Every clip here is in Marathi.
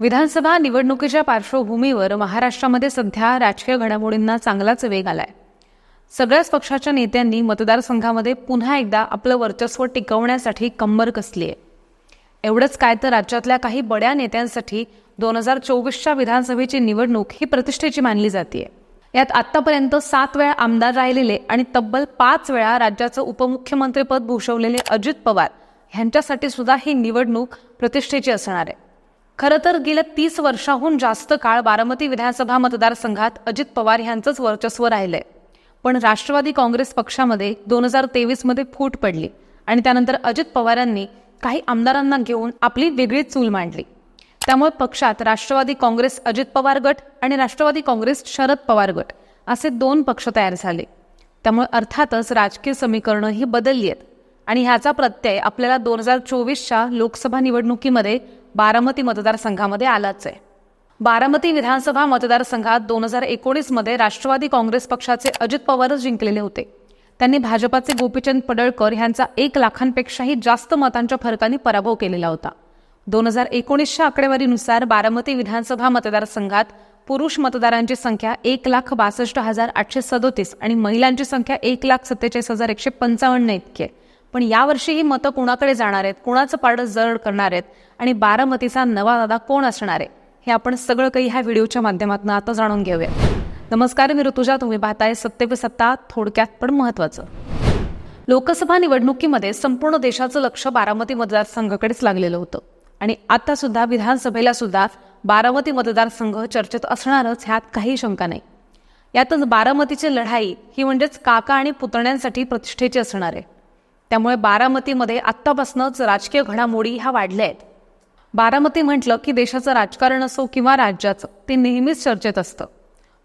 विधानसभा निवडणुकीच्या पार्श्वभूमीवर महाराष्ट्रामध्ये सध्या राजकीय घडामोडींना चांगलाच वेग आलाय. सगळ्याच पक्षाच्या नेत्यांनी मतदारसंघामध्ये पुन्हा एकदा आपलं वर्चस्व टिकवण्यासाठी कंबर कसली आहे एवढंच काय तर राज्यातल्या काही बड्या नेत्यांसाठी दोन हजार चोवीसच्या विधानसभेची निवडणूक ही प्रतिष्ठेची मानली जाते यात आतापर्यंत सात वेळा आमदार राहिलेले आणि तब्बल पाच वेळा राज्याचं उपमुख्यमंत्रीपद भूषवलेले अजित पवार यांच्यासाठी सुद्धा ही निवडणूक प्रतिष्ठेची असणार आहे. खरं तर गेल्या तीस वर्षाहून जास्त काळ बारामती विधानसभा मतदारसंघात अजित पवार यांचंच वर्चस्व राहिलंय. पण राष्ट्रवादी काँग्रेस पक्षामध्ये दोन हजार तेवीसमध्ये फूट पडली आणि त्यानंतर अजित पवारांनी काही आमदारांना घेऊन आपली वेगळी चूल मांडली. त्यामुळे पक्षात राष्ट्रवादी काँग्रेस अजित पवार गट आणि राष्ट्रवादी काँग्रेस शरद पवार गट असे दोन पक्ष तयार झाले. त्यामुळे अर्थातच राजकीय समीकरणं ही बदलली आहेत. आणि ह्याचा प्रत्यय आपल्याला दोन हजार चोवीसच्या लोकसभा निवडणुकीमध्ये बारामती मतदारसंघामध्ये आलाच आहे. बारामती विधानसभा मतदारसंघात दोन हजार एकोणीसमध्ये राष्ट्रवादी काँग्रेस पक्षाचे अजित पवारच जिंकलेले होते. त्यांनी भाजपाचे गोपीचंद पडळकर यांचा एक लाखांपेक्षाही जास्त मतांच्या फरकाने पराभव केलेला होता. दोन हजार एकोणीसच्या आकडेवारीनुसार बारामती विधानसभा मतदारसंघात पुरुष मतदारांची संख्या एक लाख बासष्ट हजार आठशे सदोतीस आणि महिलांची संख्या एक लाख सत्तेचाळीस हजार एकशे पंचावन्न इतकी आहे. पण यावर्षी ही मतं कुणाकडे जाणार आहेत? कुणाचं पारडं जड करणार आहेत? आणि बारामतीचा नवा दादा कोण असणार आहे? हे आपण सगळं काही ह्या व्हिडिओच्या माध्यमातून आता जाणून घेऊया नमस्कार मी ऋतुजा. तुम्ही पाहताय सत्य पे सत्ता थोडक्यात पण महत्वाचं लोकसभा निवडणुकीमध्ये संपूर्ण देशाचं लक्ष बारामती मतदारसंघाकडेच लागलेलं होतं. आणि आता सुद्धा विधानसभेला सुद्धा बारामती मतदारसंघ चर्चेत असणारच ह्यात काही शंका नाही. यातच बारामतीची लढाई ही म्हणजेच काका आणि पुतण्यांसाठी प्रतिष्ठेची असणार आहे. त्यामुळे बारामतीमध्ये आत्तापासूनच राजकीय घडामोडी ह्या वाढल्या आहेत. बारामती म्हटलं की देशाचं राजकारण असो किंवा राज्याचं ते नेहमीच चर्चेत असतं.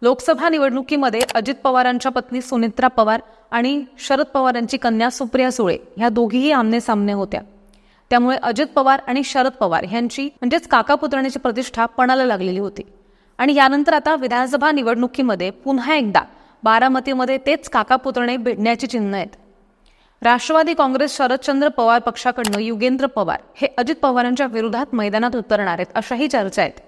लोकसभा निवडणुकीमध्ये अजित पवारांच्या पत्नी सुनित्रा पवार आणि शरद पवारांची कन्या सुप्रिया सुळे ह्या दोघीही आमने सामने होत्या. त्यामुळे अजित पवार आणि शरद पवार यांची म्हणजेच काका पुतण्याची प्रतिष्ठा पणाला लागलेली होती. आणि यानंतर आता विधानसभा निवडणुकीमध्ये पुन्हा एकदा बारामतीमध्ये तेच काका पुतणे भिडण्याची चिन्ह आहेत. राष्ट्रवादी काँग्रेस शरदचंद्र पवार पक्षाकडनं युगेंद्र पवार हे अजित पवारांच्या विरोधात मैदानात उतरणार आहेत अशाही चर्चा आहेत.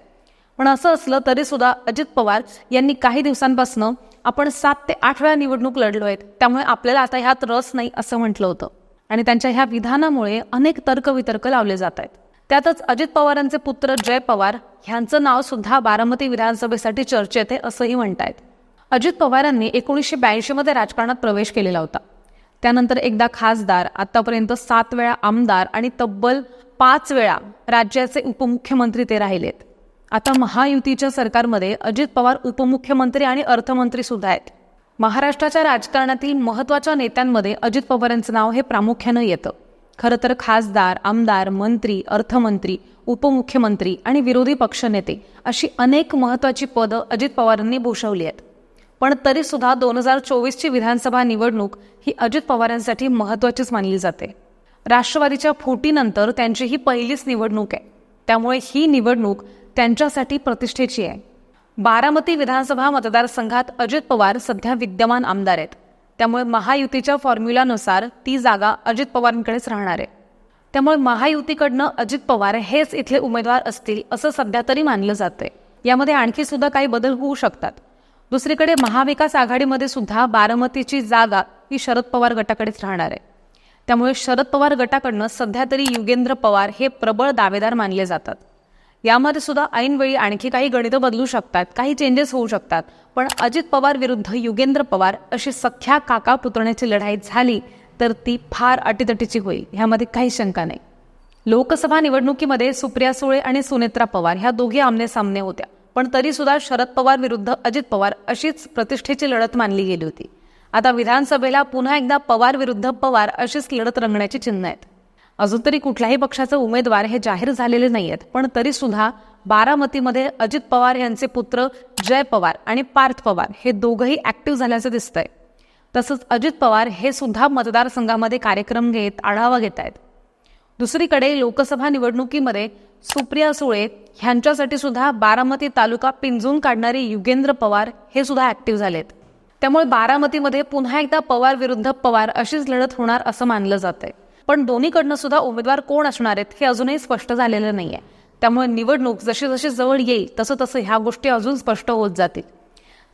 पण असं असलं तरी सुद्धा अजित पवार यांनी काही दिवसांपासून आपण सात ते आठ वेळा निवडणूक लढलो आहेत त्यामुळे आपल्याला आता ह्यात रस नाही असं म्हटलं होतं. आणि त्यांच्या ह्या विधानामुळे अनेक तर्कवितर्क लावले जात आहेत. त्यातच अजित पवारांचे पुत्र जय पवार ह्यांचं नाव सुद्धा बारामती विधानसभेसाठी चर्चेत आहे असंही म्हणतायत. अजित पवारांनी एकोणीसशे ब्याऐंशीमध्ये राजकारणात प्रवेश केलेला होता. त्यानंतर एकदा खासदार आतापर्यंत सात वेळा आमदार आणि तब्बल पाच वेळा राज्याचे उपमुख्यमंत्री ते राहिलेत. आता महायुतीच्या सरकारमध्ये अजित पवार उपमुख्यमंत्री आणि अर्थमंत्री सुद्धा आहेत. महाराष्ट्राच्या राजकारणातील महत्त्वाच्या नेत्यांमध्ये अजित पवारांचं नाव हे प्रामुख्यानं येतं. खरं तर खासदार आमदार मंत्री अर्थमंत्री उपमुख्यमंत्री आणि विरोधी पक्षनेते अशी अनेक महत्वाची पदं अजित पवारांनी भूषवली आहेत. पण तरीसुद्धा दोन हजार चोवीसची विधानसभा निवडणूक ही अजित पवारांसाठी महत्वाचीच मानली जाते. राष्ट्रवादीच्या फुटीनंतर त्यांची ही पहिलीच निवडणूक आहे. त्यामुळे ही निवडणूक त्यांच्यासाठी प्रतिष्ठेची आहे. बारामती विधानसभा मतदारसंघात अजित पवार सध्या विद्यमान आमदार आहेत. त्यामुळे महायुतीच्या फॉर्म्युलानुसार ती जागा अजित पवारांकडेच राहणार आहे. त्यामुळे महायुतीकडनं अजित पवार हेच इथले उमेदवार असतील असं सध्या तरी मानलं जातंय. यामध्ये आणखी सुद्धा काही बदल होऊ शकतात. दुसरीकडे महाविकास आघाडीमध्ये सुद्धा बारामतीची जागा ही शरद पवार गटाकडेच राहणार आहे. त्यामुळे शरद पवार गटाकडनं सध्या तरी युगेंद्र पवार हे प्रबळ दावेदार मानले जातात. यामध्ये सुद्धा ऐनवेळी आणखी काही गणितं बदलू शकतात काही चेंजेस होऊ शकतात पण अजित पवार विरुद्ध युगेंद्र पवार अशी सख्या काका पुतण्याची लढाई झाली तर ती फार अटीतटीची होईल ह्यामध्ये काही शंका नाही. लोकसभा निवडणुकीमध्ये सुप्रिया सुळे आणि सुनेत्रा पवार ह्या दोघी आमने सामने होत्या. पण तरीसुद्धा शरद पवार विरुद्ध अजित पवार अशीच प्रतिष्ठेची लढत मानली गेली होती. आता विधानसभेला पुन्हा एकदा पवार विरुद्ध पवार अशीच लढत रंगण्याची चिन्ह आहेत. अजून तरी कुठल्याही पक्षाचे उमेदवार हे जाहीर झालेले नाही आहेत पण तरीसुद्धा बारामतीमध्ये अजित पवार यांचे पुत्र जय पवार आणि पार्थ पवार हे दोघंही ऍक्टिव्ह झाल्याचं दिसतंय. तसंच अजित पवार हे सुद्धा मतदारसंघामध्ये कार्यक्रम घेत आढावा घेत आहेत दुसरीकडे लोकसभा निवडणुकीमध्ये सुप्रिया सुळे ह्यांच्यासाठी सुद्धा बारामती तालुका पिंजून काढणारे युगेंद्र पवार हे सुद्धा ऍक्टिव्ह झालेत. त्यामुळे बारामतीमध्ये पुन्हा एकदा पवार विरुद्ध पवार अशीच लढत होणार असं मानलं जात आहे पण दोन्हीकडनं सुद्धा उमेदवार कोण असणार आहेत हे अजूनही स्पष्ट झालेलं नाही आहे त्यामुळे निवडणूक जशी जशी जवळ येईल तसं तसं ह्या गोष्टी अजून स्पष्ट होत जातील.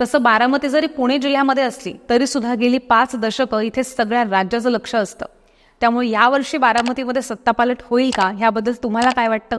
तसं बारामती जरी पुणे जिल्ह्यामध्ये असली तरी सुद्धा गेली पाच दशकं इथे सगळ्या राज्याचं लक्ष असतं. त्यामुळे यावर्षी बारामतीमध्ये सत्तापालट होईल का? ह्याबद्दल तुम्हाला काय वाटतं?